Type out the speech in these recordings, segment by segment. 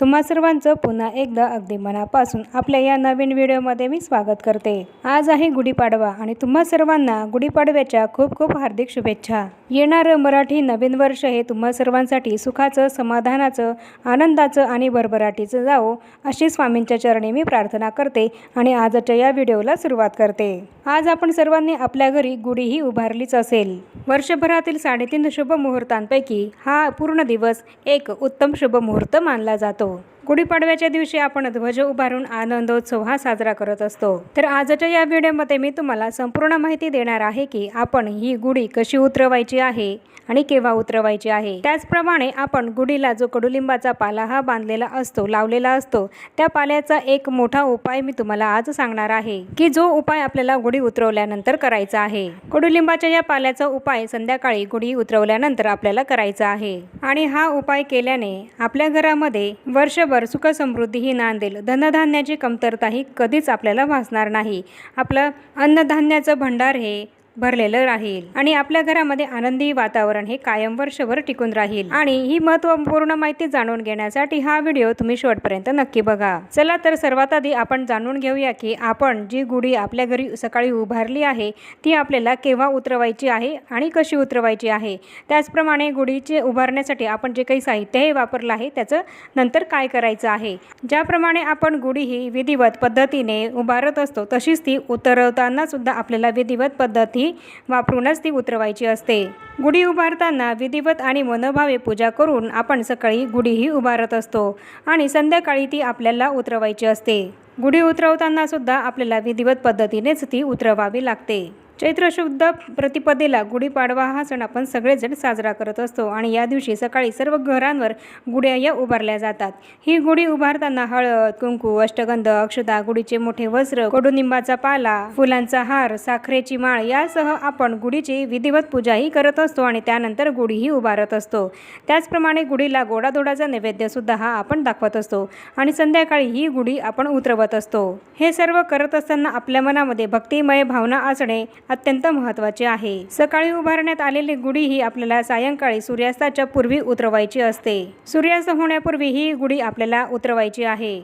तुम्हा सर्वांचं पुन्हा एकदा अगदी मनापासून आपल्या या नवीन व्हिडिओमध्ये मी स्वागत करते. आज आहे गुढीपाडवा आणि तुम्हा सर्वांना गुढीपाडव्याच्या खूप खूप हार्दिक शुभेच्छा. येणारं मराठी नवीन वर्ष हे तुम्हा सर्वांसाठी सुखाचं समाधानाचं आनंदाचं आणि भरभराटीचं जावो अशी स्वामींच्या चरणी मी प्रार्थना करते आणि आजच्या या व्हिडिओला सुरुवात करते. आज आपण सर्वांनी आपल्या घरी गुढी ही उभारलीच असेल. वर्षभरातील साडेतीन शुभ मुहूर्तांपैकी हा पूर्ण दिवस एक उत्तम शुभ मुहूर्त मानला जातो. estou. गुढीपाडव्याच्या दिवशी आपण ध्वज उभारून आनंदोत्सव हा साजरा करत असतो. तर आजच्या या व्हिडिओमध्ये मी तुम्हाला संपूर्ण माहिती देणार आहे की आपण ही गुढी कशी उतरवायची आहे आणि केव्हा उतरवायची आहे. त्याचप्रमाणे आपण गुढीला जो कडुलिंबाचा पाला हा बांधलेला असतो लावलेला असतो त्या पाल्याचा एक मोठा उपाय मी तुम्हाला आज सांगणार आहे की जो उपाय आपल्याला गुढी उतरवल्यानंतर करायचा आहे. कडुलिंबाच्या या पाल्याचा उपाय संध्याकाळी गुढी उतरवल्यानंतर आपल्याला करायचा आहे. आणि हा उपाय केल्याने आपल्या घरामध्ये वर्षभर सुख समृद्धी ही नांदेल. धनधान्याची कमतरता ही कधीच आपल्याला भासणार नाही. आपलं अन्नधान्याचं भंडार हे भरलेलं राहील. आणि आपल्या घरामध्ये आनंदी वातावरण हे कायम वर्षभर टिकून राहील. आणि ही महत्त्वपूर्ण माहिती जाणून घेण्यासाठी हा व्हिडिओ तुम्ही शेवटपर्यंत नक्की बघा. चला तर सर्वात आधी आपण जाणून घेऊया की आपण जी गुढी आपल्या घरी सकाळी उभारली आहे ती आपल्याला केव्हा उतरवायची आहे आणि कशी उतरवायची आहे? त्याचप्रमाणे गुढीचे उभारण्यासाठी आपण जे काही साहित्य हे वापरलं आहे त्याचं नंतर काय करायचं आहे? ज्याप्रमाणे आपण गुढी ही विधिवत पद्धतीने उभारत असतो तशीच ती उतरवताना सुद्धा आपल्याला विधिवत पद्धती वापरूनच ती उतरवायची असते. गुढी उभारताना विधिवत आणि मनोभावे पूजा करून आपण सकाळी गुढीही उभारत असतो आणि संध्याकाळी ती आपल्याला उतरवायची असते. गुढी उतरवताना सुद्धा आपल्याला विधिवत पद्धतीनेच ती उतरवावी लागते. चैत्र शुद्ध प्रतिपदेला गुढीपाडवा हा सण आपण सगळेजण साजरा करत असतो आणि या दिवशी सकाळी सर्व घरांवर गुढ्या या उभारल्या जातात. ही गुढी उभारताना हळद कुंकू अष्टगंध अक्षता गुढीचे मोठे वस्त्र कडुनिंबाचा पाला फुलांचा हार साखरेची माळ यासह आपण गुढीची विधिवत पूजाही करत असतो आणि त्यानंतर गुढीही उभारत असतो. त्याचप्रमाणे गुढीला गोडाधोडाचा नैवेद्यसुद्धा हा आपण दाखवत असतो आणि संध्याकाळी ही गुढी आपण उतरवत असतो. हे सर्व करत असताना आपल्या मनामध्ये भक्तिमय भावना असणे अत्यंत महत्त्वाचे आहे. सकाळी उभारण्यात आलेली गुढी ही आपल्याला सायंकाळी सूर्यास्ताच्या पूर्वी उतरवायची असते. सूर्यास्त होण्यापूर्वी ही गुढी आपल्याला उतरवायची आहे.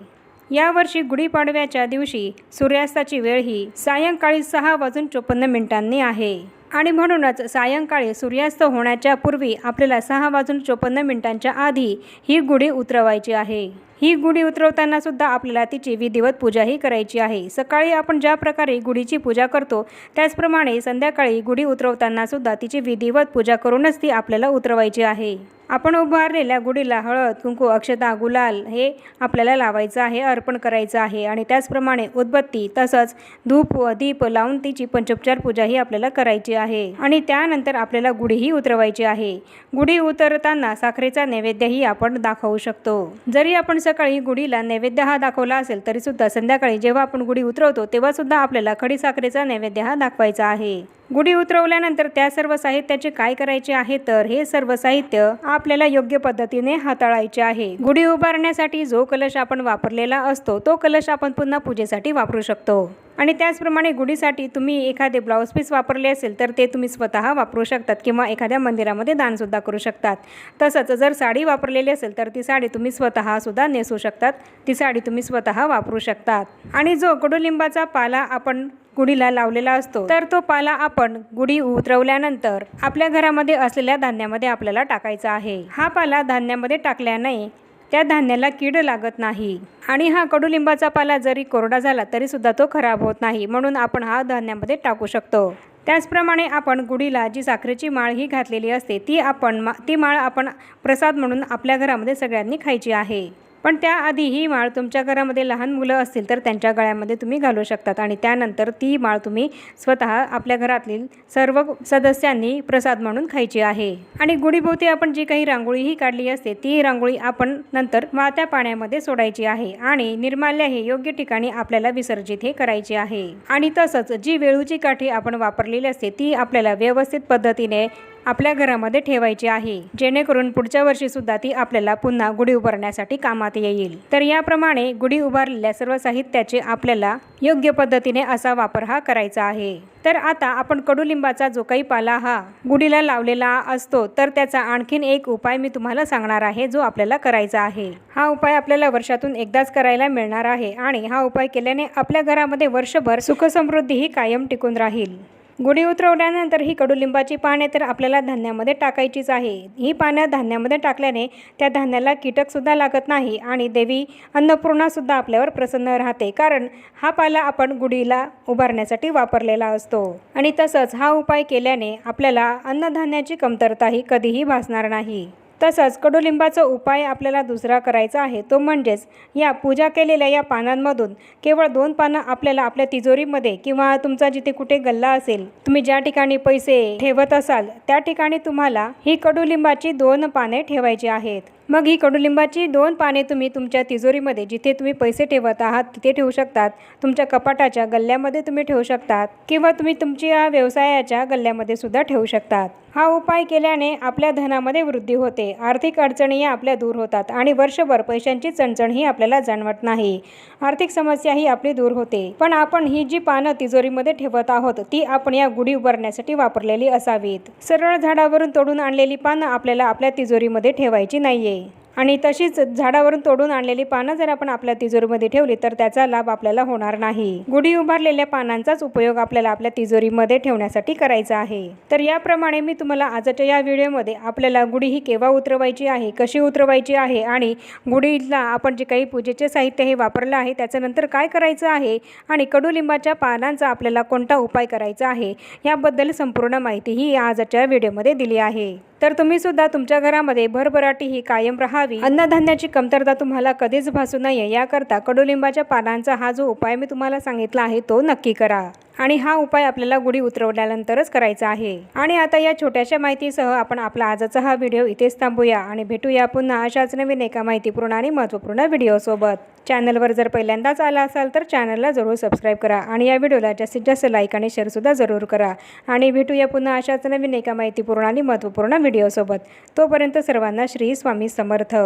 यावर्षी गुढीपाडव्याच्या दिवशी सूर्यास्ताची वेळ ही सायंकाळी सहा वाजून चोपन्न मिनिटांनी आहे. आणि म्हणूनच सायंकाळी सूर्यास्त होण्याच्या पूर्वी आपल्याला सहा वाजून चोपन्न मिनिटांच्या आधी ही गुढी उतरवायची आहे. ही गुढी उतरवताना सुद्धा आपल्याला तिची विधिवत पूजाही करायची आहे. सकाळी आपण ज्या प्रकारे गुढीची पूजा करतो त्याचप्रमाणे संध्याकाळी गुढी उतरवताना सुद्धा तिची विधिवत पूजा करूनच ती आपल्याला उतरवायची आहे. आपण उभारलेल्या गुढीला हळद कुंकू अक्षता गुलाल हे आपल्याला लावायचं आहे अर्पण करायचं आहे. आणि त्याचप्रमाणे उदबत्ती तसंच धूप व दीप लावून तिची पंचोपचार पूजा ही आपल्याला करायची आहे. आणि त्यानंतर आपल्याला गुढीही उतरवायची आहे. गुढी उतरताना साखरेचा नैवेद्यही आपण दाखवू शकतो. जरी आपण सकाळी गुढीला नैवेद्य हा दाखवला असेल तरीसुद्धा संध्याकाळी जेव्हा आपण गुढी उतरवतो तेव्हा सुद्धा आपल्याला खडी साखरेचा नैवेद्य हा दाखवायचा आहे. गुढी उतरवल्यानंतर त्या सर्व साहित्याचे काय करायचे आहे तर हे सर्व साहित्य आपल्याला योग्य पद्धतीने हाताळायचे आहे. गुढी उभारण्यासाठी जो कलश आपण वापरलेला असतो तो कलश आपण पुन्हा पूजेसाठी वापरू शकतो. आणि त्याचप्रमाणे गुढीसाठी तुम्ही एखादे ब्लाऊज पीस वापरले असेल तर ते तुम्ही स्वतः वापरू शकतात किंवा एखाद्या मंदिरामध्ये दानसुद्धा करू शकतात. तसंच जर साडी वापरलेली असेल तर ती साडी तुम्ही स्वतःसुद्धा नेसू शकतात. ती साडी तुम्ही स्वतः वापरू शकतात. आणि जो कडुलिंबाचा पाला आपण गुढीला लावलेला असतो तर तो पाला आपण गुढी उतरवल्यानंतर आपल्या घरामध्ये असलेल्या धान्यामध्ये आपल्याला टाकायचा आहे. हा पाला धान्यामध्ये टाकल्याने त्या धान्याला कीड लागत नाही. आणि हा कडुलिंबाचा पाला जरी कोरडा झाला तरीसुद्धा तो खराब होत नाही म्हणून आपण हा धान्यामध्ये टाकू शकतो. त्याचप्रमाणे आपण गुढीला जी साखरेची माळ ही घातलेली असते ती आपण मा ती माळ आपण प्रसाद म्हणून आपल्या घरामध्ये सगळ्यांनी खायची आहे. पण त्याआधी ही माळ तुमच्या घरामध्ये लहान मुलं असतील तर त्यांच्या गळ्यामध्ये तुम्ही घालू शकतात. आणि त्यानंतर ती माळ तुम्ही स्वतः आपल्या घरातील सर्व सदस्यांनी प्रसाद म्हणून खायची आहे. आणि गुढीभोवती आपण जी काही रांगोळीही काढली असते ती रांगोळी आपण नंतर वाहत्या पाण्यामध्ये सोडायची आहे आणि निर्माल्य हे योग्य ठिकाणी आपल्याला विसर्जित हे करायचे आहे. आणि तसंच जी वेळूची काठी आपण वापरलेली असते ती आपल्याला व्यवस्थित पद्धतीने आपल्या घरामध्ये ठेवायची आहे. जेणेकरून पुढच्या वर्षी सुद्धा ती आपल्याला पुन्हा गुढी उभारण्यासाठी कामात येईल. तर याप्रमाणे गुढी उभारलेल्या सर्व साहित्याचे आपल्याला योग्य पद्धतीने असा वापर हा करायचा आहे. तर आता आपण कडुलिंबाचा जो काही पाला हा गुढीला लावलेला असतो तर त्याचा आणखीन एक उपाय मी तुम्हाला सांगणार आहे जो आपल्याला करायचा आहे. हा उपाय आपल्याला वर्षातून एकदाच करायला मिळणार आहे आणि हा उपाय केल्याने आपल्या घरामध्ये वर्षभर सुखसमृद्धी ही कायम टिकून राहील. गुढी उतरवल्यानंतर ही कडुलिंबाची पाने तर आपल्याला धान्यामध्ये टाकायचीच आहे. ही पानं धान्यामध्ये टाकल्याने त्या धान्याला कीटकसुद्धा लागत नाही आणि देवी अन्नपूर्णासुद्धा आपल्यावर प्रसन्न राहते. कारण हा पाला आपण गुढीला उभारण्यासाठी वापरलेला असतो. आणि तसंच हा उपाय केल्याने आपल्याला अन्नधान्याची कमतरताही कधीही भासणार नाही. तसंच कडुलिंबाचा उपाय आपल्याला दुसरा करायचा आहे तो म्हणजेच या पूजा केलेल्या या पानांमधून केवळ दोन पानं आपल्याला आपल्या तिजोरीमध्ये किंवा तुमचा जिथे कुठे गल्ला असेल तुम्ही ज्या ठिकाणी पैसे ठेवत असाल त्या ठिकाणी तुम्हाला ही कडुलिंबाची दोन पाने ठेवायची आहेत. मग ही कडुलिंबाची दोन पाने तुम्ही तुमच्या तिजोरीमध्ये जिथे तुम्ही पैसे ठेवत आहात तिथे ठेवू शकतात. तुमच्या कपाटाच्या गल्ल्यामध्ये तुम्ही ठेवू शकतात. किंवा तुम्ही तुमच्या व्यवसायाच्या गल्ल्यामध्ये सुद्धा ठेवू शकतात. हा उपाय केल्याने आपल्या धनामध्ये वृद्धी होते. आर्थिक अडचणी आपल्या दूर होतात आणि वर्षभर पैशांची चणचण ही आपल्याला जाणवत नाही. आर्थिक समस्या ही आपली दूर होते. पण आपण ही जी पानं तिजोरीमध्ये ठेवत आहोत ती आपण या गुढी उभारण्यासाठी वापरलेली असावीत. सरळ झाडावरून तोडून आणलेली पानं आपल्याला आपल्या तिजोरीमध्ये ठेवायची नाहीये. आणि तशीच झाडावरून तोडून आणलेली पानं जर आपण आपल्या तिजोरीमध्ये ठेवली तर त्याचा लाभ आपल्याला होणार नाही. गुढी उभारलेल्या पानांचाच उपयोग आपल्याला आपल्या तिजोरीमध्ये ठेवण्यासाठी करायचा आहे. तर याप्रमाणे मी तुम्हाला आजच्या या व्हिडिओमध्ये आपल्याला गुढी ही केव्हा उतरवायची आहे कशी उतरवायची आहे आणि गुढीला आपण जे काही पूजेचे साहित्य हे वापरलं आहे त्याच्यानंतर काय करायचं आहे आणि कडुलिंबाच्या पानांचा आपल्याला कोणता उपाय करायचा आहे याबद्दल संपूर्ण माहिती ही आजच्या व्हिडिओमध्ये दिली आहे. तर तुम्ही सुद्धा तुमच्या घरामध्ये भरभराटी ही कायम राहावी. अन्नधान्याची कमतरता तुम्हाला कधीच भासू नये. याकरता कडुलिंबाच्या पानांचा हा जो उपाय मी तुम्हाला सांगितला आहे तो नक्की करा. आणि हा उपाय आपल्याला गुढी उतरवल्यानंतरच करायचा आहे. आणि आता या छोट्याशा माहितीसह आपण आपला आजचा हा व्हिडिओ इथेच थांबूया आणि भेटूया पुन्हा अशाच नवीन एका माहितीपूर्ण आणि महत्त्वपूर्ण व्हिडिओसोबत चॅनलवर जर पहिल्यांदाच आला असाल तर चॅनलला जरूर सबस्क्राईब करा आणि या व्हिडिओला जास्तीत जास्त लाईक आणि शेअरसुद्धा जरूर करा. आणि भेटूया पुन्हा अशाच नवीन एका माहितीपूर्ण आणि महत्त्वपूर्ण व्हिडिओसोबत तोपर्यंत सर्वांना श्री स्वामी समर्थ.